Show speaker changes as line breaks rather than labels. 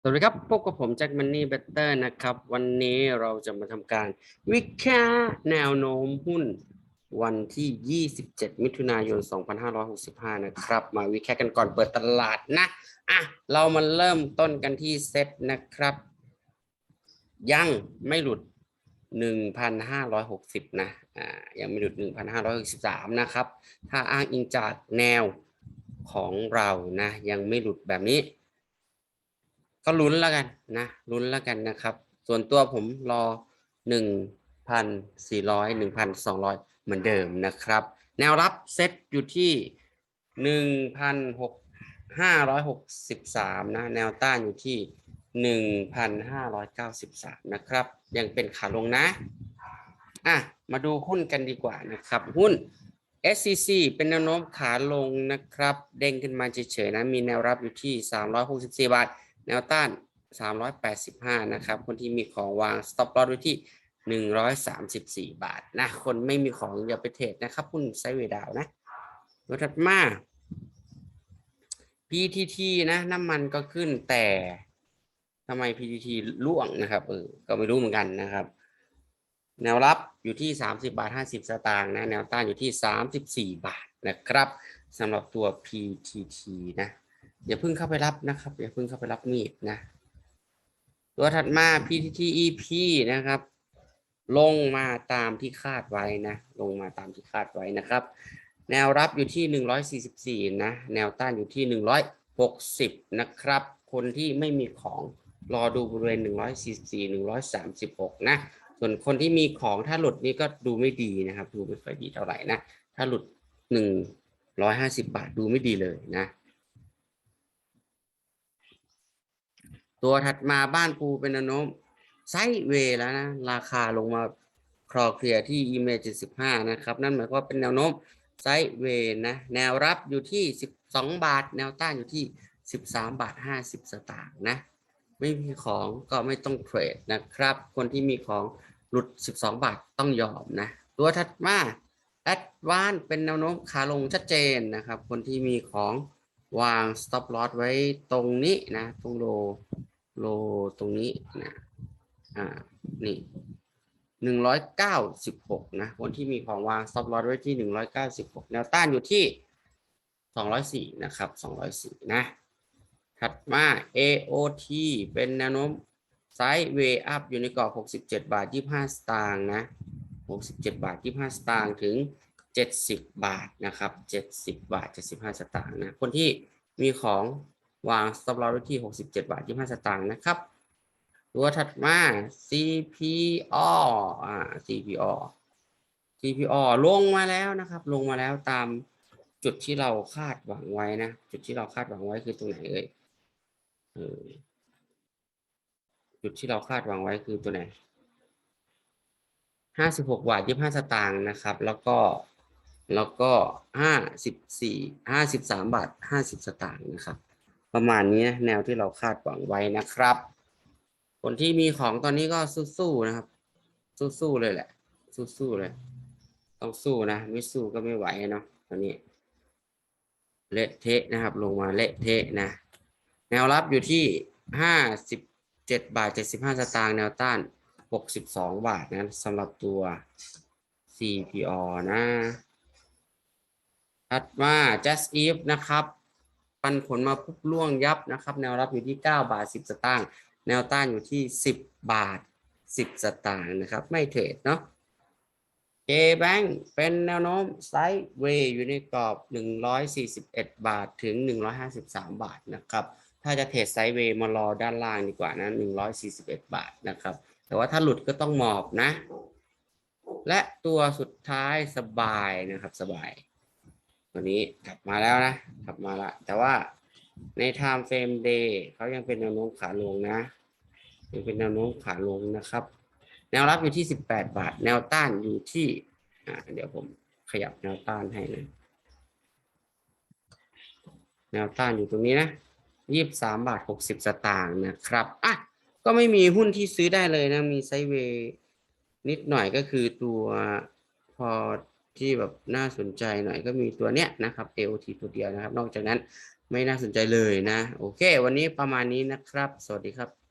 สวัสดีครับ พบกับผมแจ็คมันนี่เบเตอร์นะครับ วันนี้เราจะมาทำการวิเคราะห์แนวโน้มหุ้นวันที่ 27 มิถุนายน 2565 นะครับ มาวิเคราะห์กันก่อนเปิดตลาดนะ อะ เรามาเริ่มต้นกันที่เซตนะครับ ยังไม่หลุด 1,560 นะ อ่า ยังไม่หลุด 1,563 นะครับ ถ้าอ้างอิงจากแนวของเรานะ ยังไม่หลุดแบบนี้ ก็ลุ้นแล้วกันนะลุ้นแล้วกันนะครับ ส่วนตัวผมรอหนึ่งพันสี่ร้อยหนึ่งพันสองร้อยเหมือนเดิมนะครับ แนวรับเซตอยู่ที่หนึ่งพันหกห้าร้อยหกสิบสามนะ แนวต้านอยู่ที่หนึ่งพันห้าร้อยเก้าสิบสามนะครับ ยังเป็นขาลงนะอะมาดูหุ้นกันดีกว่านะครับ หุ้น SCC เป็นแนวโน้มขาลงนะครับ เด้งขึ้นมาเฉยๆนะ มีแนวรับอยู่ที่ 364 บาท แนวต้าน 385 นะครับ คนที่มีของวาง stop loss ไว้ที่ 134 บาทนะ คนไม่มีของอย่าไปเทรดนะครับหุ้นไซเวดาวนะตัวถัดมา PTT นะน้ำมันก็ขึ้นแต่ทำไม PTT ล่วงนะครับเออก็ไม่รู้เหมือนกันนะครับ แนวรับอยู่ที่ 30 บาท 50 สตางค์นะ แนวต้านอยู่ที่ 34 บาทนะครับสำหรับตัว PTT นะ อย่าเพิ่งเข้าไปรับนะครับ อย่าเพิ่งเข้าไปรับมีดนะ ตัวถัดมา PTTEP นะครับ ลงมาตามที่คาดไว้นะ ลงมาตามที่คาดไว้นะครับ แนวรับอยู่ที่ 144 นะ แนวต้านอยู่ที่ 160 นะครับ คนที่ไม่มีของรอดูบริเวณ 144 136 นะ ส่วนคนที่มีของถ้าหลุดนี้ก็ดูไม่ดีนะครับ ดูไม่ค่อยดีเท่าไหร่นะ ถ้าหลุด 150 บาทดูไม่ดีเลยนะ ตัวถัดมาบ้านปูเป็นแนวโน้มไซเวย์แล้วนะ ราคาลงมาคลอเคลียร์ที่ e m a 75นะครับ นั่นหมายความว่าเป็นแนวโน้มไซเวย์นะ แนวรับอยู่ที่12บาท แนวต้านอยู่ที่13บาท50สตางค์นะ ไม่มีของก็ไม่ต้องเทรดนะครับ คนที่มีของหลุด12บาทต้องยอมนะ ตัวถัดมาแอดวานเป็นแนวโน้มขาลงชัดเจนนะครับ คนที่มีของ วาง stop loss ไว้ตรงนี้นะ ตรงโลโลตรงนี้นะอ่านี่หนึ่งร้อยเก้าสิบหกนะคนที่มีของวาง stop loss ไว้ที่หนึ่งร้อยเก้าสิบหกแนวต้านอยู่ที่สองร้อยสี่นะครับสองร้อยสี่นะถัดมา AOT เป็นแนวโน้มไซด์เวย์อัพอยู่ในกรอบหกสิบเจ็ดบาทยี่ห้าสตางค์นะหกสิบเจ็ดบาทยี่ห้าสตางค์ถึง เจ็ดสิบบาทนะครับเจ็ดสิบบาทเจ็ดสิบห้าสตางค์นะคนที่มีของวาง stop loss ไว้ที่ 67 บาท 25 สตางค์นะครับตัวถัดมา CPO อ่า CPO CPO ลงมาแล้วนะครับ ลงมาแล้วตามจุดที่เราคาดหวังไว้นะ จุดที่เราคาดหวังไว้คือตรงไหนเอ่ยจุดที่เราคาดหวังไว้คือตัวไหน56บาท25สตางค์นะครับ แล้วก็ แล้วก็54 53บสี่ห้าสิบสามบาท50สตางค์นะครับ ประมาณนี้แนวที่เราคาดหวังไว้นะครับ คนที่มีของตอนนี้ก็สู้ๆนะครับ สู้ๆเลยแหละ สู้ๆเลย ต้องสู้นะไม่สู้ก็ไม่ไหวเนาะตอนนี้เละเทะนะครับ ลงมาเละเทะนะ แนวรับอยู่ที่57บเจ็ดบาท75สตางค์แนวต้าน62บาทนะสำหรับตัว CPO นะ ถัดมา just if นะครับ ปันผลมาปุ๊บล่วงยับนะครับ แนวรับอยู่ที่ 9 บาท 10 สตางค์แนวต้านอยู่ที่ 10 บาท 10 สตางค์นะครับ ไม่เทรดเนาะ K-Bank เป็นแนวโน้มไซด์เวย์อยู่ในกรอบ 141 บาทถึง 153 บาทนะครับ ถ้าจะเทรดไซด์เวย์มารอด้านล่างดีกว่านะ 141 บาทนะครับ แต่ว่าถ้าหลุดก็ต้องหมอบนะ และตัวสุดท้ายสบายนะครับสบาย ตัวนี้กลับมาแล้วนะ กลับมาละ แต่ว่าใน time frame day เขายังเป็นแนวโน้มขาลงนะ ยังเป็นแนวโน้มขาลงนะครับ แนวรับอยู่ที่ 18 บาท แนวต้านอยู่ที่อ่าเดี๋ยวผมขยับแนวต้านให้นะแนวต้านอยู่ตรงนี้นะ23บาท60สตางค์นะครับ อะ ก็ไม่มีหุ้นที่ซื้อได้เลยนะ มีไซเวนิดหน่อยก็คือตัวพอ ที่แบบน่าสนใจหน่อยก็มีตัวเนี้ยนะครับ AOT ตัวเดียวนะครับ นอกจากนั้นไม่น่าสนใจเลยนะ โอเค วันนี้ประมาณนี้นะครับ สวัสดีครับ